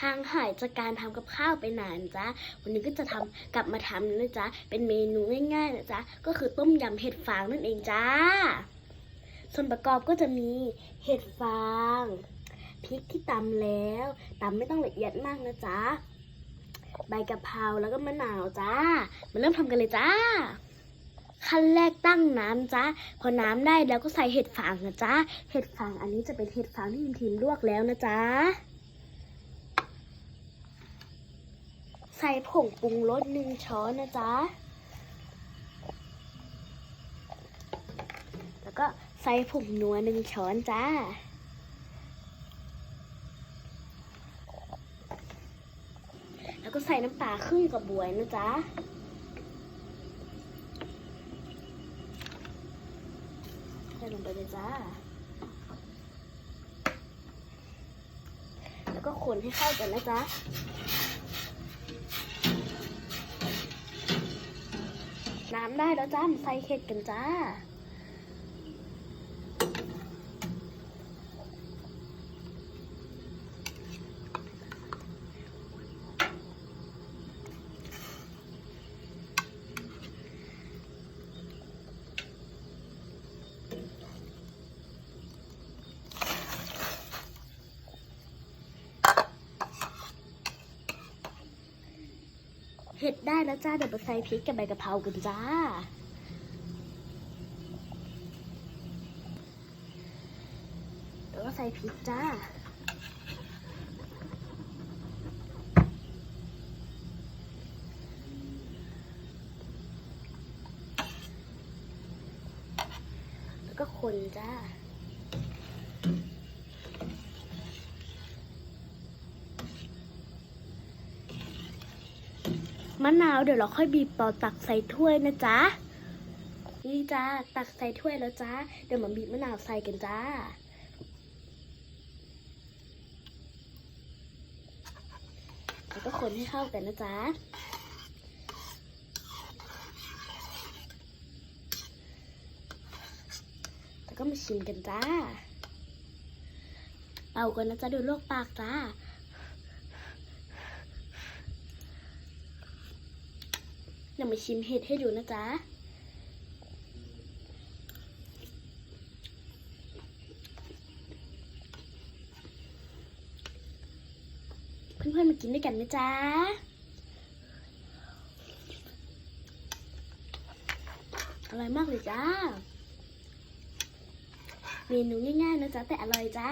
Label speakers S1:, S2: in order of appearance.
S1: ทางหายจากการทำกับข้าวไปนานจ้ะวันนี้ก็จะทำกลับมาทำนะจ๊ะเป็นเมนูง่ายๆนะจ๊ะก็คือต้มยำเห็ดฟางนั่นเองจ้า ส่วนประกอบก็จะมีเห็ดฟางพริกที่ตำแล้วตำไม่ต้องละเอียดมากนะจ๊ะใบกะเพราแล้วก็มะนาวจ้ามาเริ่มทำกันเลยจ้า ขั้นแรกตั้งน้ำจ้าพอน้ำได้แล้วก็ใส่เห็ดฟางนะจ๊ะเห็ดฟางอันนี้จะเป็นเห็ดฟางที่ทีมทีมลวกแล้วนะจ๊ะ ใส่ผงปรุงรสหนึ่งช้อนนะจ๊ะ แล้วก็ใส่ผงนัวหนึ่งช้อนจ้า แล้วก็ใส่น้ำปลาครึ่งกระบวยนะจ๊ะใส่ลงไปเลยจ้า แล้วก็คนให้เข้ากันนะจ๊ะ ได้แล้วจ้ามาใส่เห็ดกันจ้า เห็ดได้แล้วจ้าเดี๋ยวไปใส่พริกกับใบกะเพรากันจ้า แล้วก็ใส่พริกจ้า แล้วก็คนจ้า มะนาวเดี๋ยวเราค่อยบีบต่อตักใส่ถ้วยนะจ๊ะ นี่จ้าตักใส่ถ้วยแล้วจ้าเดี๋ยวมาบีบมะนาวใส่กันจ้าแล้วก็คนให้เข้ากันนะจ๊ะแล้วก็มาชิมกันจ้าเอากันนะจ๊ะเดูลวกปากจ้า ดี๋ยวมาชิมเห็ดให้ดูนะจ๊ะเพื่อนๆมากินด้วยกันไหมจ๊ะอร่อยมากเลยจ้า เมนูง่ายๆนะจ๊ะแต่อร่อยจ้า